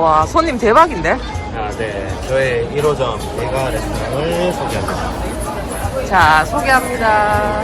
와, 손님 대박인데? 아, 네. 저의 1호점 대가 레스토랑을 소개합니다. 자, 소개합니다.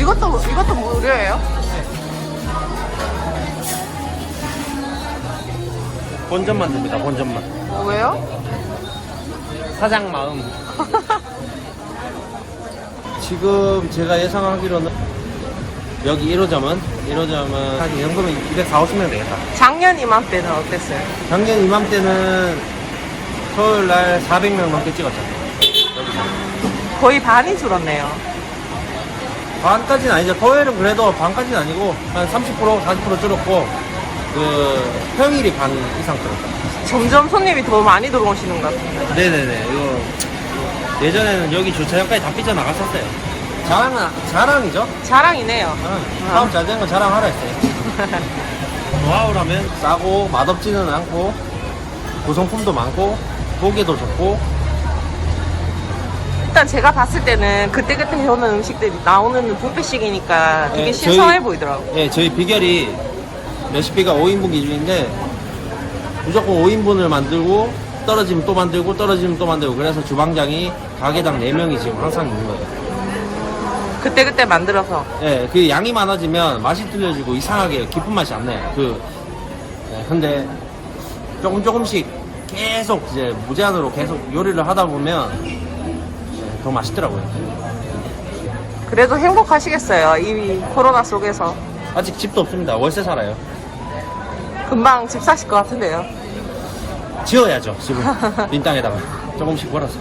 이것도, 이것도 무료예요? 본점만 듭니다, 본점만. 어, 왜요? 사장 마음. 지금 제가 예상하기로는 여기 1호점은 1호점은 한이 정도면 240명 되겠다. 작년 이맘때는 어땠어요? 작년 이맘때는 토요일 날 400명 넘게 찍었죠. 여기서. 거의 반이 줄었네요. 반까지는 아니죠. 토요일은 그래도 반까지는 아니고 한 30% 40% 줄었고 그 평일이 반 이상 줄었다. 점점 손님이 더 많이 들어오시는 것 같은데. 네네네. 이거 예전에는 여기 주차장까지 다 삐져 나갔었어요. 자랑은 자랑이죠. 자랑이네요. 응. 사업 잘된건 자랑하라 했어요. 노하우라면 싸고 맛없지는 않고 구성품도 많고 보기도 좋고 일단 제가 봤을 때는 그때그때 해오는 음식들이 나오는 뷔페식이니까 되게 네, 신선해 저희- 보이더라고요. 예, 저희 비결이 레시피가 5인분 기준인데 무조건 5인분을 만들고 떨어지면 또 만들고 떨어지면 또 만들고 그래서 주방장이 가게당 4명이 지금 항상 있는 거예요. 그때그때 만들어서. 예, 그 양이 많아지면 맛이 틀려지고 이상하게 깊은 맛이 안 나요. 그, 예, 근데 조금 조금씩 계속 이제 무제한으로 계속 요리를 하다 보면 예, 더 맛있더라고요. 그래도 행복하시겠어요. 이 코로나 속에서. 아직 집도 없습니다. 월세 살아요. 금방 집 사실 것 같은데요. 지어야죠, 지금. 빈 땅에다가. 조금씩 벌어서.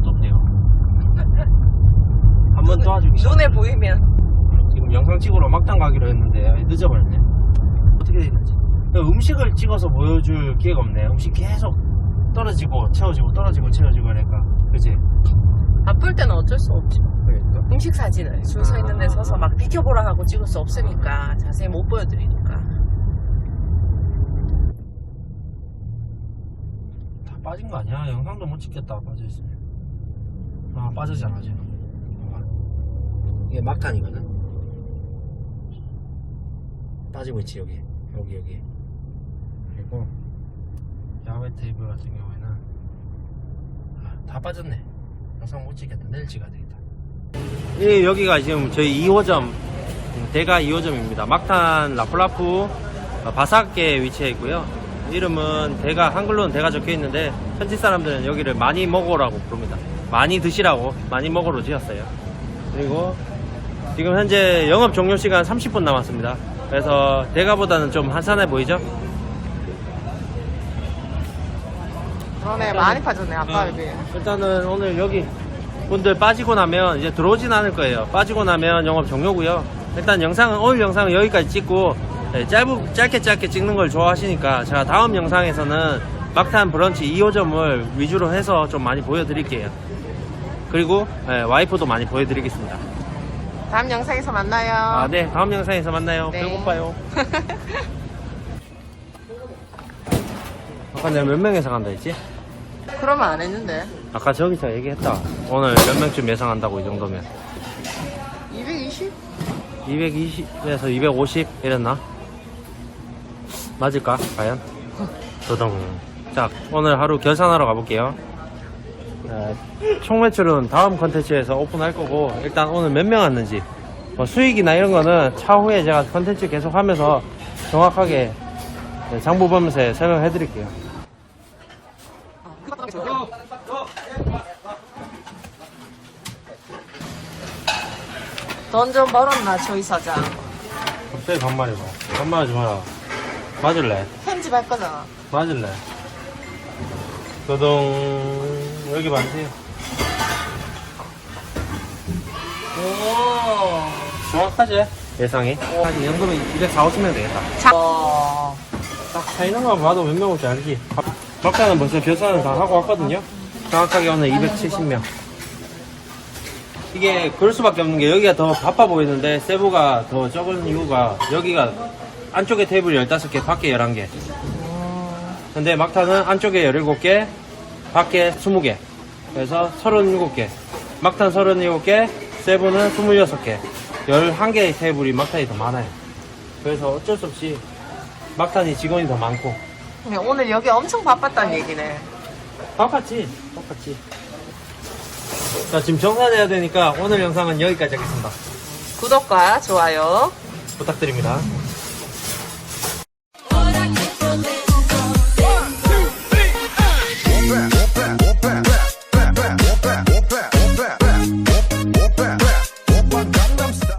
도와주기 싫어. 눈에 보이면 지금 영상 찍으러 막당 가기로 했는데 늦어버렸네. 어떻게 되는지. 음식을 찍어서 보여줄 기회가 없네. 음식 계속 떨어지고 채워지고 떨어지고 채워지고 하니까. 그지? 바쁠 때는 어쩔 수 없지. 그러니까. 음식 사진을 줄 서 있는 데 서서 막 비켜보라 하고 찍을 수 없으니까 자세히 못 보여드리니까. 다 빠진 거 아니야? 영상도 못 찍겠다 빠져있으면 아 빠지잖아 지금. 이게 막탄이거든? 빠지고 있지 여기. 여기 여기. 그리고 야외 테이블 같은 경우에는 아, 다 빠졌네. 영상 못 찍겠다. 내일 찍어야 되겠다. 예, 여기가 지금 저희 2호점 음, 대가 2호점입니다. 막탄 라플라프 어, 바삭게 위치해 있고요. 이름은 대가 한글로는 대가 적혀 있는데 현지 사람들은 여기를 많이 먹어라고 부릅니다 많이 드시라고 많이 먹어로 지었어요 그리고 지금 현재 영업 종료 시간 30분 남았습니다 그래서 대가보다는 좀 한산해 보이죠? 그러네, 많이 빠졌네, 아까에 비해. 일단은 오늘 여기 분들 빠지고 나면 이제 들어오진 않을 거예요. 빠지고 나면 영업 종료고요. 일단 영상은 오늘 영상은 여기까지 찍고 네, 짧고 짧게 짧게 찍는 걸 좋아하시니까 제가 다음 영상에서는 막탄 브런치 2호점을 위주로 해서 좀 많이 보여드릴게요. 그리고 네, 와이프도 많이 보여드리겠습니다. 다음 영상에서 만나요. 아, 네, 다음 영상에서 만나요. 네. 배고파요. 아까 내가 몇 명에서 간다 했지? 그러면 안 했는데. 아까 저기서 얘기했다. 오늘 몇 명쯤 예상한다고 이 정도면. 220? 220에서 250 이랬나? 맞을까? 과연? 도동. 자, 오늘 하루 결산하러 가볼게요. 네, 총 매출은 다음 컨텐츠에서 오픈할 거고, 일단 오늘 몇 명 왔는지, 뭐 수익이나 이런 거는 차후에 제가 컨텐츠 계속 하면서 정확하게 네, 장부 보면서 설명해 드릴게요. 돈 좀 벌었나, 조이 사장. 갑자기 반말해봐. 반말하지 마라. 맞을래? 편집할 거잖아. 맞을래? 도동, 여기 맞지? 오. 정확하지? 예상이? 한이 정도면 240, 50명 되겠다. 자. 어. 딱 차이는 거 봐도 몇 명 올지 알지? 막판은 벌써 결산을 다 하고 왔거든요? 정확하게 오늘 270명. 이게 그럴 수밖에 없는 게 여기가 더 바빠 보이는데 세부가 더 적은 이유가 여기가 안쪽에 테이블 15개, 밖에 11개. 근데 막타는 안쪽에 17개, 밖에 20개. 그래서 37개. 막탄 37개, 세부는 26개. 11개의 테이블이 막탄이 더 많아요. 그래서 어쩔 수 없이 막탄이 직원이 더 많고. 근데 오늘 여기 엄청 바빴다는 얘기네. 바빴지? 바빴지. 자, 지금 정산해야 되니까 오늘 영상은 여기까지 하겠습니다. 구독과 좋아요. 부탁드립니다.